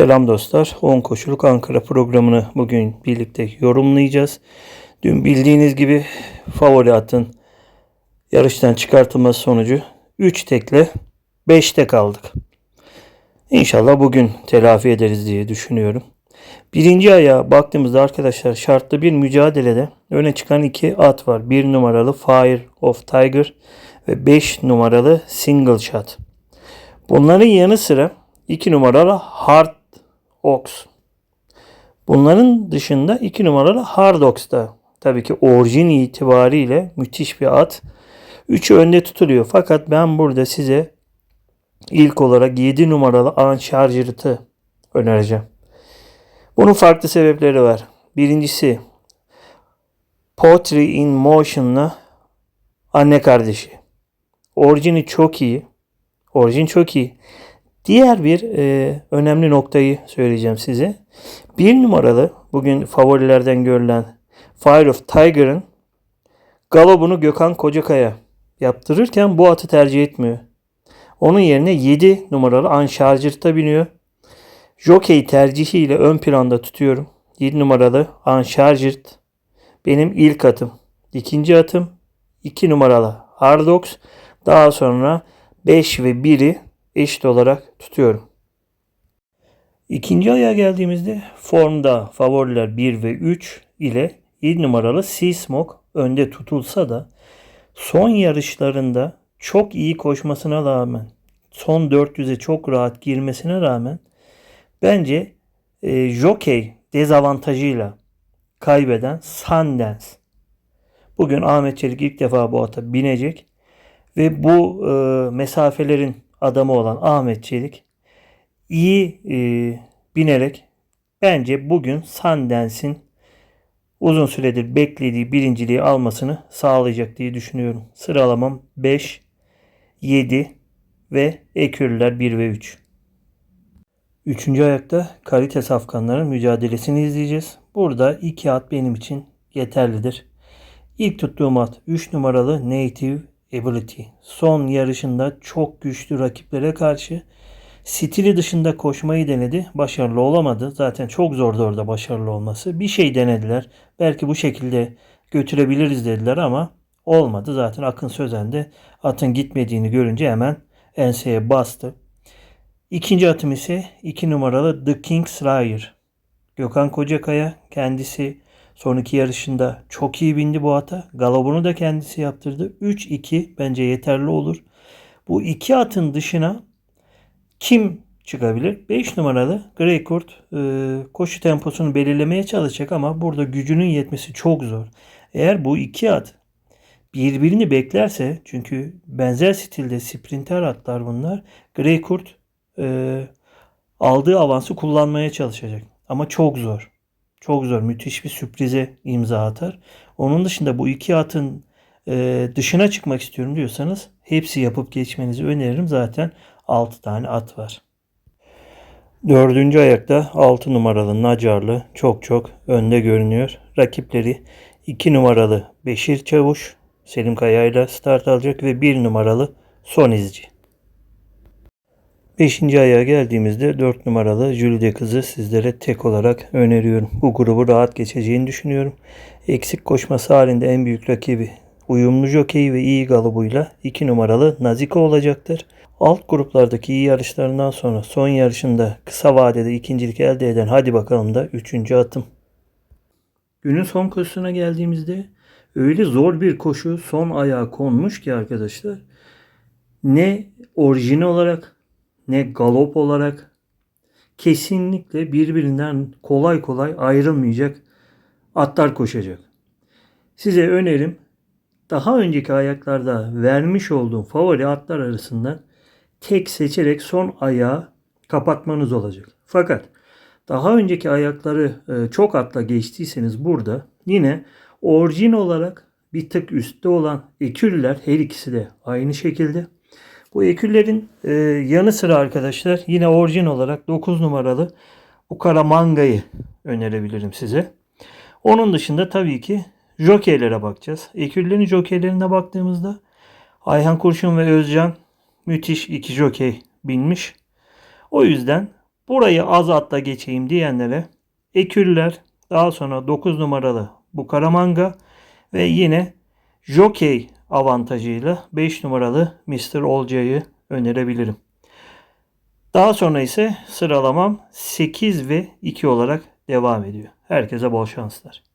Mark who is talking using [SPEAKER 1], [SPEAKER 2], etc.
[SPEAKER 1] Selam dostlar. 10 koşuluk Ankara programını bugün birlikte yorumlayacağız. Dün bildiğiniz gibi favori atın yarıştan çıkartılması sonucu 3 tekle 5 tek aldık. İnşallah bugün telafi ederiz diye düşünüyorum. Birinci aya baktığımızda arkadaşlar şartlı bir mücadelede öne çıkan iki at var. 1 numaralı Fire of Tiger ve 5 numaralı Single Shot. Bunların yanı sıra 2 numaralı Hard Ox. Bunların dışında 2 numaralı Hard Ox da tabii ki orijin itibariyle müthiş bir at. 3'ü önde tutuluyor. Fakat ben burada size ilk olarak 7 numaralı Uncharged'ı önereceğim. Bunun farklı sebepleri var. Birincisi Pottery in Motion'la anne kardeşi. Orijini çok iyi. Orijin çok iyi. Diğer bir e, önemli noktayı söyleyeceğim size. Bir numaralı bugün favorilerden görülen Fire of Tiger'ın galobunu Gökhan Kocakaya yaptırırken bu atı tercih etmiyor. Onun yerine 7 numaralı Uncharged'da biniyor. Jockey tercihiyle ön planda tutuyorum. 7 numaralı Uncharged benim ilk atım. İkinci atım 2 numaralı Hardox. Daha sonra 5 ve 1'i eşit olarak tutuyorum. İkinci aya geldiğimizde formda favoriler 1 ve 3 ile 7 numaralı Sea Smoke önde tutulsa da son yarışlarında çok iyi koşmasına rağmen son 400'e çok rahat girmesine rağmen bence e, jockey dezavantajıyla kaybeden Sundance. Bugün Ahmet Çelik ilk defa bu ata binecek ve bu e, mesafelerin adamı olan Ahmet Çelik iyi e, binerek bence bugün Sundance'in uzun süredir beklediği birinciliği almasını sağlayacak diye düşünüyorum. Sıralamam 5, 7 ve ekürler 1 ve 3. Üçüncü ayakta kalite safkanların mücadelesini izleyeceğiz. Burada iki at benim için yeterlidir. İlk tuttuğum at 3 numaralı Native Ability. Son yarışında çok güçlü rakiplere karşı stili dışında koşmayı denedi. Başarılı olamadı. Zaten çok zordu orada başarılı olması. Bir şey denediler. Belki bu şekilde götürebiliriz dediler ama olmadı. Zaten Akın Sözen de atın gitmediğini görünce hemen enseye bastı. İkinci atım ise 2 numaralı The King's Liar. Gökhan Kocakaya kendisi son iki yarışında çok iyi bindi bu ata. Galobunu da kendisi yaptırdı. 3-2 bence yeterli olur. Bu iki atın dışına kim çıkabilir? 5 numaralı Grey Kurt e, koşu temposunu belirlemeye çalışacak ama burada gücünün yetmesi çok zor. Eğer bu iki at birbirini beklerse çünkü benzer stilde sprinter atlar bunlar. Grey Kurt e, aldığı avansı kullanmaya çalışacak. Ama çok zor. Çok zor. Müthiş bir sürprize imza atar. Onun dışında bu iki atın e, dışına çıkmak istiyorum diyorsanız hepsi yapıp geçmenizi öneririm. Zaten 6 tane at var. Dördüncü ayakta 6 numaralı Nacarlı çok çok önde görünüyor. Rakipleri 2 numaralı Beşir Çavuş Selim Kaya ile start alacak ve 1 numaralı Son İzci. Beşinci ayağa geldiğimizde 4 numaralı Jülide kızı sizlere tek olarak öneriyorum. Bu grubu rahat geçeceğini düşünüyorum. Eksik koşması halinde en büyük rakibi uyumlu jockey ve iyi galobuyla 2 numaralı Naziko olacaktır. Alt gruplardaki iyi yarışlarından sonra son yarışında kısa vadede ikincilik elde eden hadi bakalım da 3. atım. Günün son koşusuna geldiğimizde öyle zor bir koşu son ayağa konmuş ki arkadaşlar. Ne orijini olarak ne galop olarak kesinlikle birbirinden kolay kolay ayrılmayacak atlar koşacak. Size önerim daha önceki ayaklarda vermiş olduğum favori atlar arasından tek seçerek son ayağı kapatmanız olacak. Fakat daha önceki ayakları e, çok atla geçtiyseniz burada yine orijin olarak bir tık üstte olan ekürler her ikisi de aynı şekilde. Bu eküllerin e, yanı sıra arkadaşlar yine orijin olarak 9 numaralı Ukaramanga'yı önerebilirim size. Onun dışında tabii ki jokeylere bakacağız. Eküllerin jokeylerine baktığımızda Ayhan Kurşun ve Özcan müthiş iki jokey binmiş. O yüzden Burayı az atla geçeyim diyenlere Eküller, daha sonra 9 numaralı Bukaramanga ve yine Jockey avantajıyla 5 numaralı Mr. Olcay'ı önerebilirim. Daha sonra ise sıralamam 8 ve 2 olarak devam ediyor. Herkese bol şanslar.